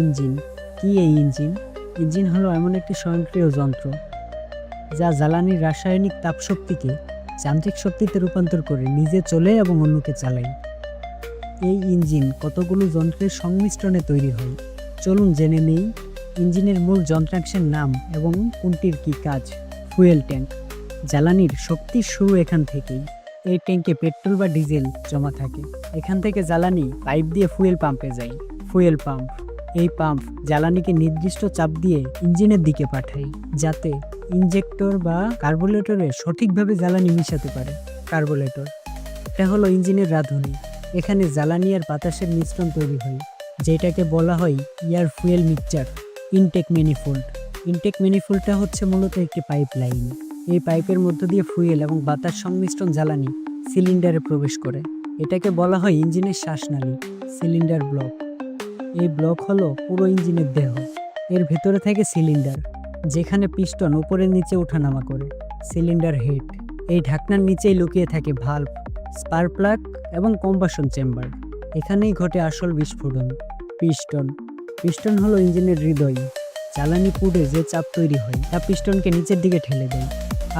Engine. কি এই engine? Engine হলো এমন একটি স্বয়ংক্রিয় যন্ত্র, যা জ্বালানির রাসায়নিক তাপশক্তিকে যান্ত্রিক শক্তিতে রূপান্তর করে নিজে চলে এবং অন্যকে চালায়। এই ইঞ্জিন কতগুলো যন্ত্রের সংমিশ্রণে তৈরি হয়? চলুন জেনে নেই ইঞ্জিনের মূল যন্ত্রাংশের নাম এবং কোনটির কি কাজ। ফুয়েল ট্যাঙ্ক, জ্বালানির শক্তির শুরু এখান থেকেই। এই ট্যাঙ্কে পেট্রোল বা ডিজেল জমা থাকে। এখান থেকে জ্বালানি পাইপ দিয়ে ফুয়েল পাম্পে যায়। ফুয়েল পাম্প এই পাম্প জ্বালানিকে নির্দিষ্ট চাপ দিয়ে ইঞ্জিনের দিকে পাঠায়, যাতে ইনজেক্টর বা কার্বোরেটরে সঠিকভাবে জ্বালানি মিশাতে পারে। কার্বোলেটর এটা হলো ইঞ্জিনের রাঁধুনি। এখানে জ্বালানি আর বাতাসের মিশ্রণ তৈরি হয়, যেটাকে বলা হয় air fuel mixture, intake manifold. Intake ম্যানিফোল্ডটা হচ্ছে মূলত একটি পাইপ লাইন এই পাইপের মধ্য দিয়ে ফুয়েল এবং বাতাস সংমিশ্রণ জ্বালানি সিলিন্ডারে প্রবেশ করে। এটাকে বলা হয় ইঞ্জিনের শ্বাসনালী, সিলিন্ডার ব্লক। এই ব্লক হলো পুরো ইঞ্জিনের দেহ। এর ভেতরে থাকে সিলিন্ডার, যেখানে পিস্টন উপরের নিচে ওঠানামা করে। সিলিন্ডার হেড, এই ঢাকনার নিচেই লুকিয়ে থাকে ভাল্ব স্পার প্লাগ এবং কম্বাসন চেম্বার। এখানেই ঘটে আসল বিস্ফোরণ, পিস্টন। পিস্টন হলো ইঞ্জিনের হৃদয়, জ্বালানি পুড়ে যে চাপ তৈরি হয় তা পিস্টনকে নিচের দিকে ঠেলে দেয়।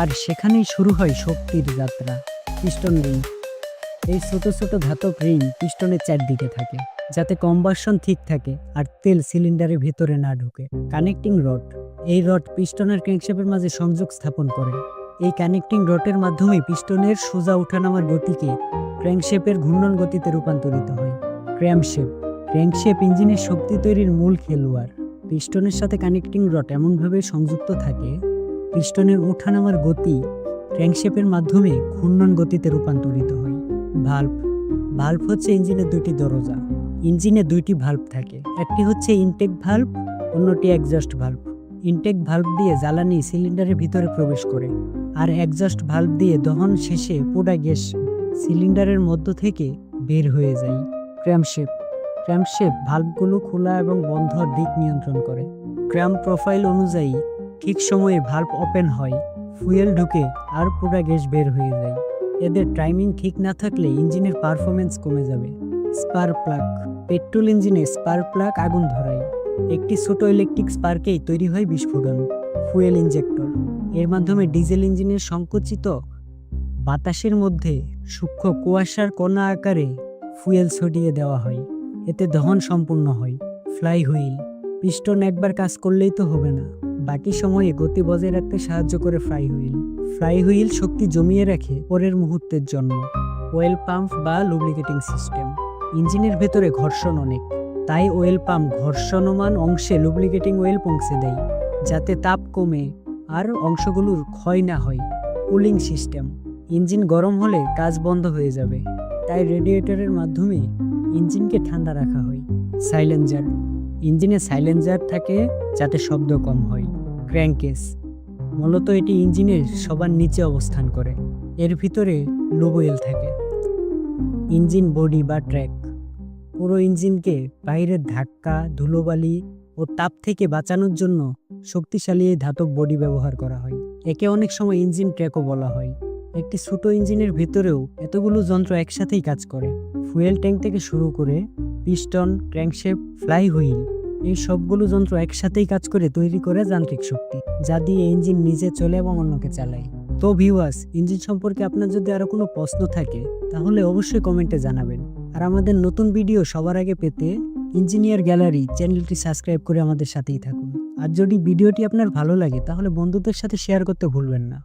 আর সেখানেই শুরু হয় শক্তির যাত্রা, পিস্টন রিং। এই ছোট ছোট ধাতব রিং পিস্টনের চারদিকে থাকে। যাতে কম্বাসন ঠিক থাকে আর তেল সিলিন্ডারের ভিতরে না ঢুকে। Connecting rod. এই রড পিস্টনের ক্র্যাঙ্কশ্যাফের মাঝে সংযোগ স্থাপন করে। এই কানেক্টিং রডের মাধ্যমে পিস্টনের সোজা ওঠানামার গতিকে ক্র্যাঙ্কশেপের ঘূর্ণন গতিতে রূপান্তরিত হয়। ক্র্যামশেপ ক্র্যাঙ্কশেপ ইঞ্জিনের শক্তি তৈরির মূল খেলোয়াড়। পিস্টনের সাথে কানেক্টিং রড এমনভাবে সংযুক্ত থাকে, পিস্টনের ওঠানামার গতি ক্র্যাঙ্কশেপের মাধ্যমে ঘূর্ণন গতিতে রূপান্তরিত হয়। ভাল্ব। ভাল্ব হচ্ছে ইঞ্জিনের দুইটি দরজা। ইঞ্জিনে দুইটি ভাল্ব থাকে। একটি হচ্ছে ইনটেক ভাল্ব অন্যটি এক্সস্ট ভাল্ব ইনটেক ভাল্ব দিয়ে জ্বালানি সিলিন্ডারের ভিতরে প্রবেশ করে আর এক্সস্ট ভাল্ব দিয়ে দহন শেষে পোড়া গ্যাস সিলিন্ডারের মধ্য থেকে বের হয়ে যায়। ক্র্যামশেপ ক্র্যামশেপ ভাল্বগুলো খোলা এবং বন্ধ দিক নিয়ন্ত্রণ করে। ক্র্যাম প্রোফাইল অনুযায়ী ঠিক সময়ে ভাল্ব ওপেন হয় ফুয়েল ঢুকে আর পোড়া গ্যাস বের হয়ে যায়। এদের টাইমিং ঠিক না থাকলে ইঞ্জিনের পারফরমেন্স কমে যাবে। স্পার প্লাগ পেট্রোল ইঞ্জিনে স্পার প্লাগ আগুন ধরায়। একটি ছোট ইলেকট্রিক স্পার্কেই তৈরি হয় বিস্ফোরণ, ফুয়েল ইঞ্জেক্টর এর মাধ্যমে ডিজেল ইঞ্জিনের সংকুচিত বাতাসের মধ্যে সূক্ষ্ম কুয়াশার কণা আকারে ফুয়েল ছড়িয়ে দেওয়া হয়। এতে দহন সম্পূর্ণ হয়, ফ্লাই হুইল। পিস্টন একবার কাজ করলেই তো হবে না। বাকি সময়ে গতি বজায় রাখতে সাহায্য করে ফ্লাই হুইল। ফ্লাই হুইল শক্তি জমিয়ে রাখে পরের মুহূর্তের জন্য। ওয়েল পাম্প বা লুব্রিকেটিং সিস্টেম। ইঞ্জিনের ভেতরে ঘর্ষণ অনেক, তাই ওয়েল পাম্প ঘর্ষণমান অংশে লুব্রিকেটিং ওয়েল পৌঁছে দেয়, যাতে তাপ কমে আর অংশগুলোর ক্ষয় না হয়। কুলিং সিস্টেম ইঞ্জিন গরম হলে কাজ বন্ধ হয়ে যাবে, তাই রেডিয়েটরের মাধ্যমে ইঞ্জিনকে ঠান্ডা রাখা হয়। সাইলেন্সার ইঞ্জিনে সাইলেন্সার থাকে যাতে শব্দ কম হয়। ক্র্যাঙ্কেস মূলত এটি ইঞ্জিনের সবার নিচে অবস্থান করে, এর ভিতরে লোবোয়েল থাকে। ইঞ্জিন বডি বা ট্র্যাক পুরো ইঞ্জিনকে বাইরের ধাক্কা, ধুলোবালি ও তাপ থেকে বাঁচানোর জন্য শক্তিশালী এই ধাতব বডি ব্যবহার করা হয়। একে অনেক সময় ইঞ্জিন ট্র্যাকও বলা হয়। একটি ছোট ইঞ্জিনের ভেতরেও এতগুলো যন্ত্র একসাথেই কাজ করে। ফুয়েল ট্যাঙ্ক থেকে শুরু করে পিস্টন, ক্র্যাঙ্কশেপ ফ্লাই হুইল এই সবগুলো যন্ত্র একসাথেই কাজ করে তৈরি করে যান্ত্রিক শক্তি, যা দিয়ে ইঞ্জিন নিজে চলে এবং অন্যকে চালায়। তো ভিউয়ার্স ইঞ্জিন সম্পর্কে আপনার যদি আরও কোনো প্রশ্ন থাকে, তাহলে অবশ্যই কমেন্টে জানাবেন। আর আমাদের নতুন ভিডিও সবার আগে পেতে ইঞ্জিনিয়ার গ্যালারি চ্যানেলটি সাবস্ক্রাইব করে আমাদের সাথেই থাকুন। আর যদি ভিডিওটি আপনার ভালো লাগে, তাহলে বন্ধুদের সাথে শেয়ার করতে ভুলবেন না।